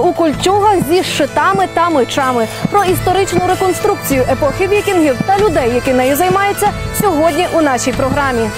у кольчугах зі щитами та мечами. Про історичну реконструкцію епохи вікінгів та людей, які нею займаються, сьогодні у нашій програмі.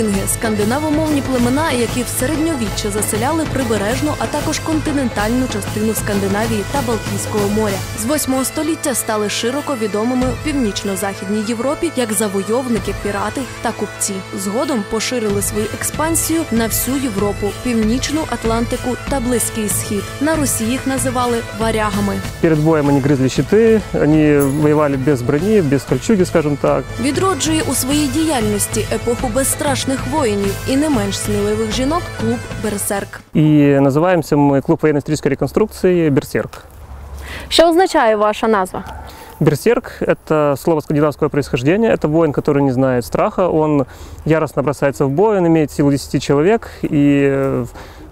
Вікінги скандинавомовні племена, які в середньовіччя заселяли прибережну, а також континентальну частину Скандинавії та Балтійського моря. З 8 століття стали широко відомими в північно-західній Європі як завойовники, пірати та купці. Згодом поширили свою експансію на всю Європу, північну Атлантику та Близький Схід. На Русі їх називали варягами. Перед боем они грызли щиты, они воевали без брони, без кольчуги, скажем так. Відроджує у своїй діяльності епоху безстрашних воїнів і не менш сміливих жінок клуб Берсерк. И называемся мы клуб военно-исторической реконструкции «Берсерк». Що означає ваша назва? Берсерк – это слово скандинавского происхождения. Это воин, который не знает страха. Он яростно бросается в бой, он имеет силу 10 человек и э, м,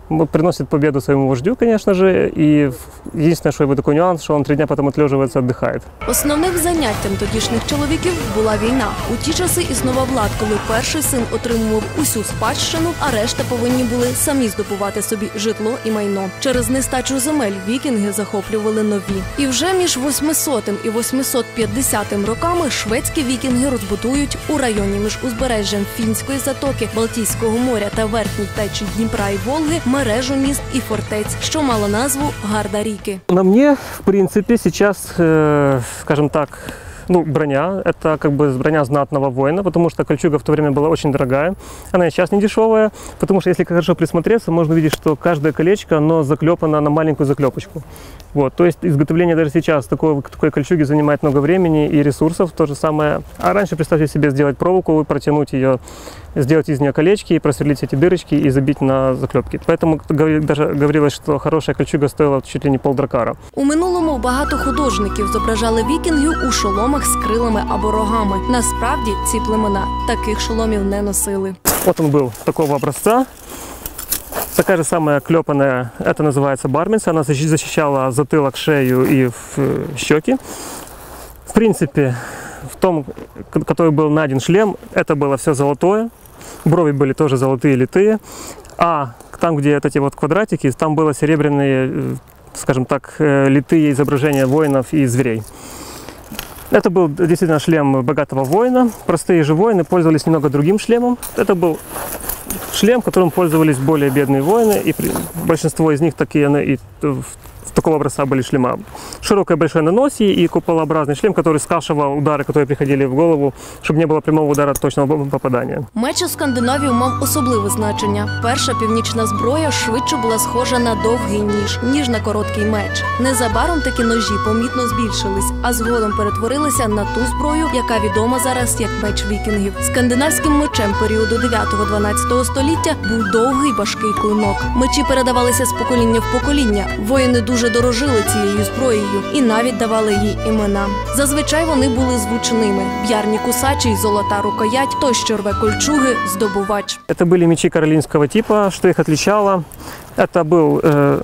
приносит победу своему вождю, конечно же. И единственное, что его такой нюанс, что он три дня потом отлеживается, отдыхает. Основним заняттям тодішніх чоловіків була війна. У ті часи існував лад, коли перший син отримував усю спадщину, а решта повинні були самі здобувати собі житло і майно. Через нестачу земель вікінги захоплювали нові. І вже між 800 і 850 роками шведські вікінги розбудують у районі між узбережжям Фінської затоки, Балтійського моря та верхній течії Дніпра і Волги мережу міст і фортець, що мала назву Гарда Ріки. На мне, в принципе, сейчас, э, скажем так, ну, броня. Это как бы броня знатного воина, потому что кольчуга в то время была очень дорогая. Она и сейчас не дешевая, потому что если хорошо присмотреться, можно увидеть, что каждое колечко, оно заклепано на маленькую заклепочку. Вот, то есть изготовление даже сейчас такой, такой кольчуги занимает много времени и ресурсов. То же самое. А раньше, представьте себе, сделать проволоку, протянуть ее, сделать из нее колечки, и просверлить эти дырочки и забить на заклепки. Поэтому говори- даже говорилось, что хорошая кольчуга стоила чуть ли не полдракара. У минулому багато художників зображали вікінгів у шоломах з крилами або рогами. Насправді ці племена таких шоломів не носили. Вот он был такого образца. Такая же самая клепанная, это называется барминс. Она защи- защищала затылок, шею и в- э, щеки. В принципе, в том, к- который был найден шлем, это было все золотое. Брови были тоже золотые, литые. А там, где вот эти вот квадратики, там было серебряные, э, скажем так, э, литые изображения воинов и зверей. Это был действительно шлем богатого воина. Простые же воины пользовались немного другим шлемом. Это был шлем, которым пользовались более бедные воины, и при- большинство из них такие на- и в- такого образца были шлема. Широкое большое на носе и куполообразный шлем, который скашивал удары, которые приходили в голову, чтобы не было прямого удара точного бо- попадания. Меч у Скандинавії мав особливе значення. Перша північна зброя швидше була схожа на довгий ніж, ніж на короткий меч. Незабаром такі ножі помітно збільшились, а згодом перетворилися на ту зброю, яка відома зараз як меч вікінгів. Скандинавським мечем періоду 9-12 століття був довгий важкий клинок. Мечі передавалися з покоління в покоління. Воїни дуже дорожили цією зброєю і навіть давали їй імена. Зазвичай вони були звучними: б'ярні кусачий, золота рукоять, той, що рве кольчуги, здобувач. Это были мечи каролинского типа. Что их отличало? Это был э,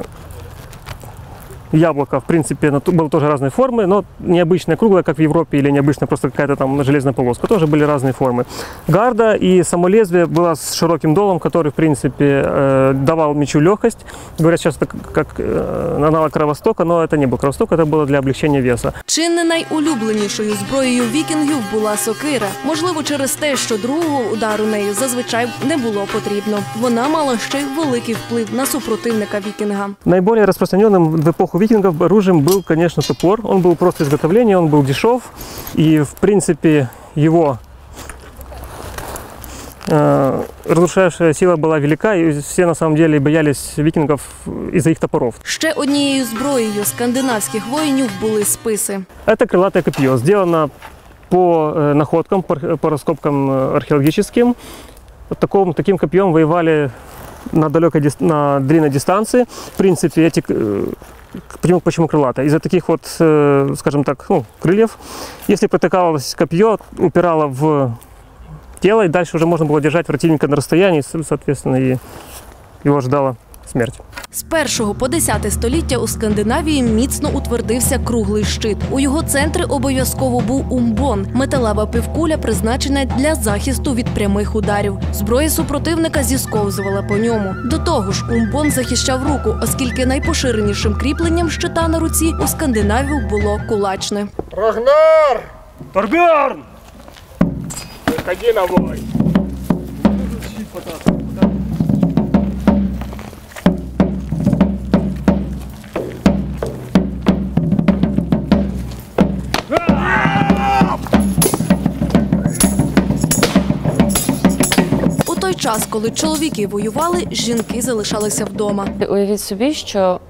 яблоко, в принципе, оно ту- было тоже разной формы, но необычная круглая, как в Европе, или необычная просто какая-то там железная полоска. Тоже были разные формы. Гарда и само лезвие было с широким долом, который, в принципе, э, давал мечу легкость. Говорят сейчас это как э, аналог кровостока, но это не был кровосток, это было для облегчения веса. Чи не найулюбленішою зброєю вікінгів була сокира? Можливо, через те, що другого удару нею зазвичай не було потрібно. Вона мала ще й великий вплив на супротивника вікінга. Наиболее распространенным в эпоху викингов оружием был, конечно, топор. Он был просто изготовления, он был дешев. И, в принципе, его э, разрушающая сила была велика, и все на самом деле боялись викингов из-за их топоров. Ще однією зброєю скандинавських воїнів були списи. Это крылатое копье, сделано по э, находкам, по, арх- по раскопкам э, археологическим. Вот таком, таким копьем воевали на далекой, дис- на длинной дистанции. В принципе, эти э, Почему, почему крылатая? Из-за таких вот, скажем так, ну, крыльев, если протыкалось копье, упирало в тело, и дальше уже можно было держать противника на расстоянии, со- соответственно, и его ждала смерть. З 1 по 10 століття у Скандинавії міцно утвердився круглий щит. У його центрі обов'язково був умбон металева півкуля, призначена для захисту від прямих ударів. Зброя супротивника зісковзувала по ньому. До того ж, умбон захищав руку, оскільки найпоширенішим кріпленням щита на руці у скандинавів було кулачне. Рагнар! Торбjörn! Выходи на бой! Час, коли чоловіки воювали, жінки залишалися вдома. Уявіть собі, що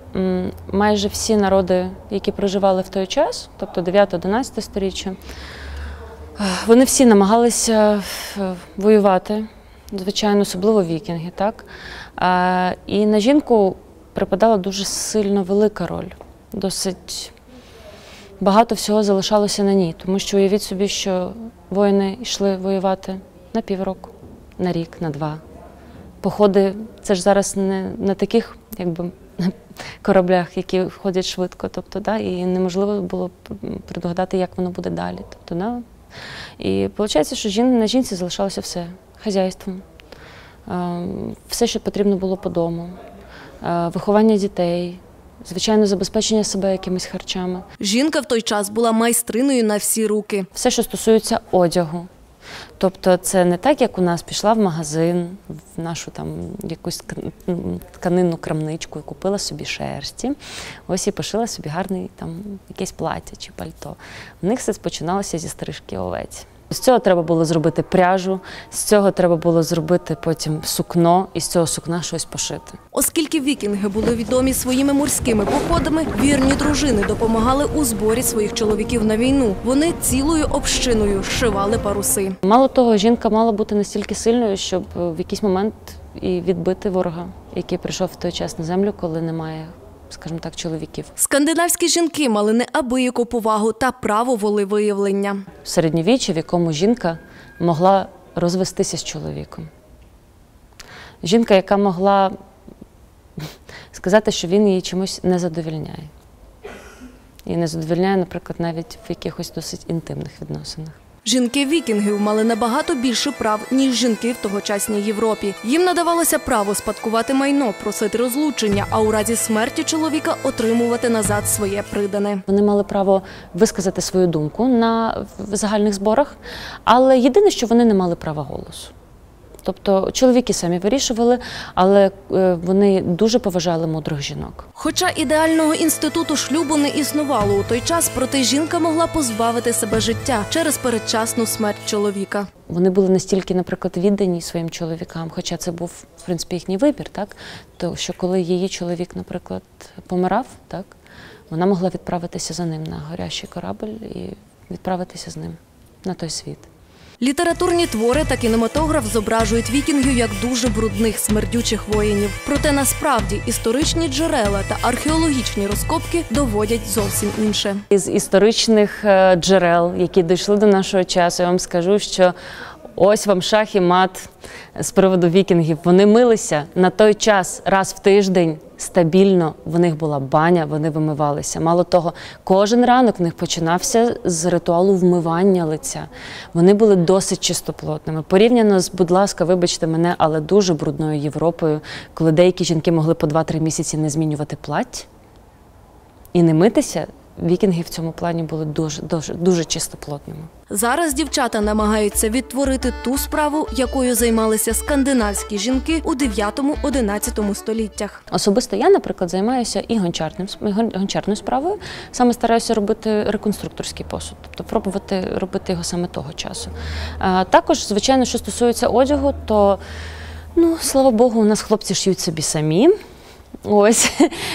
майже всі народи, які проживали в той час, тобто 9-11 сторіччя, вони всі намагалися е, воювати, звичайно, особливо вікінги, так? І на жінку припадала дуже сильно велика роль. Досить багато всього залишалося на ній, тому що уявіть собі, що воїни йшли воювати на півроку, на рік, на два походи це ж зараз не на таких якби кораблях, які ходять швидко. Тобто, да, і неможливо було предугадати, як воно буде далі. Тобто, да. І виходить, що жін, на жінці залишалося все хазяйство, е, все, що потрібно було по дому, е, виховання дітей. Звичайно, забезпечення себе якимись харчами. Жінка в той час була майстриною на всі руки. Все, що стосується одягу. Тобто це не так, як у нас пішла в магазин, в нашу там якусь тканинну крамничку і купила собі шерсті. Ось і пошила собі гарний там якесь плаття чи пальто. В них все починалося зі стрижки овець. З цього треба було зробити пряжу, з цього треба було зробити потім сукно, і з цього сукна щось пошити. Оскільки вікінги були відомі своїми морськими походами, вірні дружини допомагали у зборі своїх чоловіків на війну. Вони цілою общиною шивали паруси. Мало того, жінка мала бути настільки сильною, щоб е, в якийсь момент і відбити ворога, який прийшов в той час на землю, коли немає, скажімо так, чоловіків. Скандинавські жінки мали неабияку повагу та право волевиявлення. В середньовіччі, в якому жінка могла розвестися з чоловіком. Жінка, яка могла сказати, що він її чимось не задовільняє. І не задовільняє, наприклад, навіть в якихось досить інтимних відносинах. Жінки вікінгів мали набагато більше прав, ніж жінки в тогочасній Європі. Їм надавалося право спадкувати майно, просити розлучення, а у разі смерті чоловіка отримувати назад своє придане. Вони мали право висказати свою думку на загальних зборах, але єдине, що вони не мали права голосу. Тобто чоловіки самі вирішували, але е, вони дуже поважали мудрих жінок. Хоча ідеального інституту шлюбу не існувало у той час, проте жінка могла позбавити себе життя через передчасну смерть чоловіка. Вони були настільки, наприклад, віддані своїм чоловікам, хоча це був в принципі їхній вибір, так то що коли її чоловік, наприклад, помирав, так вона могла відправитися за ним на горящий корабль і відправитися з ним на той світ. Літературні твори та кінематограф зображують вікінгів як дуже брудних смердючих воїнів. Проте насправді історичні джерела та археологічні розкопки доводять зовсім інше. Із історичних е, джерел, які дійшли до нашого часу, я вам скажу, що ось вам шах і мат з приводу вікінгів. Вони милися на той час раз в тиждень стабільно. В них була баня, вони вимивалися. Мало того, кожен ранок в них починався з ритуалу вмивання лиця. Вони були досить чистоплотними. Порівняно з, будь ласка, вибачте мене, але дуже брудною Європою, коли деякі жінки могли по 2-3 місяці не змінювати плать і не митися, вікінги в цьому плані були дуже, дуже, дуже чистоплотними. Зараз дівчата намагаються відтворити ту справу, якою займалися скандинавські жінки у 9-11 століттях. Особисто я, наприклад, займаюся і гончарним гончарною справою. Саме стараюся робити реконструкторський посуд, тобто пробувати робити його саме того часу. А, також, звичайно, що стосується одягу, то ну слава Богу, у нас хлопці шиють собі самі. Ось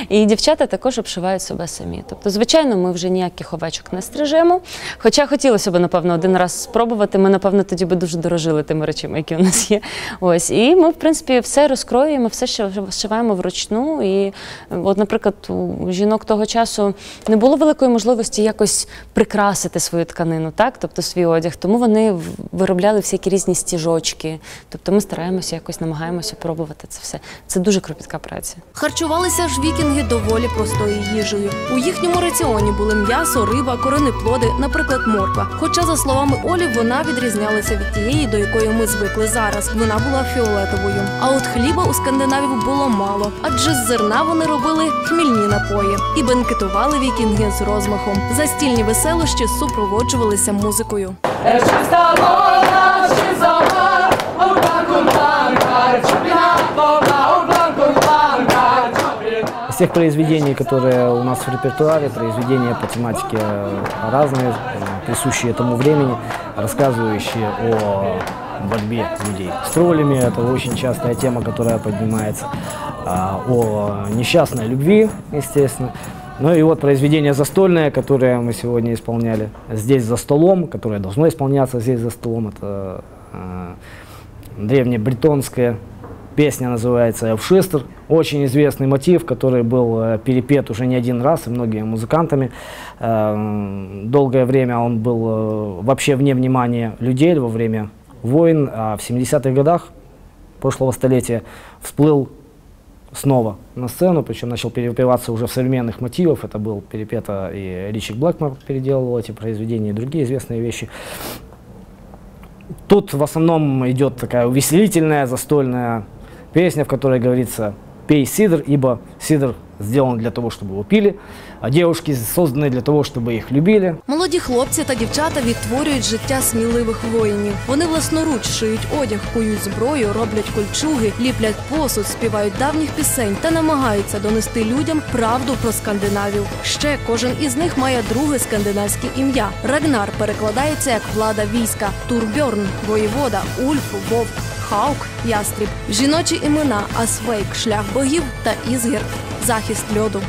і дівчата також обшивають себе самі. Тобто, звичайно, ми вже ніяких овечок не стрижемо. Хоча хотілося б, напевно, один раз спробувати. Ми, напевно, тоді би дуже дорожили тими речами, які у нас є. Ось і ми, в принципі, все розкроюємо, все ще вшиваємо вручну. І, от, наприклад, у жінок того часу не було великої можливості якось прикрасити свою тканину, так, тобто свій одяг. Тому вони виробляли всякі різні стіжочки. Тобто, ми стараємося якось намагаємося пробувати це все. Це дуже кропітка праця. Харчувалися ж вікінги доволі простою їжею. У їхньому раціоні були м'ясо, риба, корені плоди, наприклад, морква. Хоча, за словами Олі, вона відрізнялася від тієї, до якої ми звикли зараз. Вона була фіолетовою. А от хліба у скандинавів було мало, адже з зерна вони робили хмільні напої і бенкетували вікінги з розмахом. Застільні веселощі супроводжувалися музикою. Тех произведений, которые у нас в репертуаре, произведения по тематике э, разные, э, присущие этому времени, рассказывающие о борьбе людей с троллями. Это очень частая тема, которая поднимается. А, О несчастной любви, естественно. Ну и вот произведение застольное, которое мы сегодня исполняли здесь за столом, которое должно исполняться здесь за столом. Это э, древнебретонское Песня называется «Эвшистер». Очень известный мотив, который был э, перепет уже не один раз и многими музыкантами. Э, Долгое время он был э, вообще вне внимания людей во время войн, а в 70-х годах прошлого столетия всплыл снова на сцену, причем начал перепеваться уже в современных мотивах. Это был перепето и Ричик Блэкмор переделывал эти произведения, и другие известные вещи. Тут в основном идет такая увеселительная, застольная песня, в которой говорится «Пей сидр, ибо сидр сделан для того, чтобы его пили, а девушки созданы для того, чтобы их любили». Молоді хлопці та дівчата відтворюють життя сміливих воїнів. Вони власноруч шиють одяг, кують зброю, роблять кольчуги, ліплять посуд, співають давніх пісень та намагаються донести людям правду про скандинавів. Ще кожен із них має друге скандинавське ім'я. Рагнар перекладається як влада війська, Турбьорн воєвода, Ульф, Вовк. Хаук, ястріб, жіночі імена, Асвейк, шлях богів та Ізгір, захист льоду.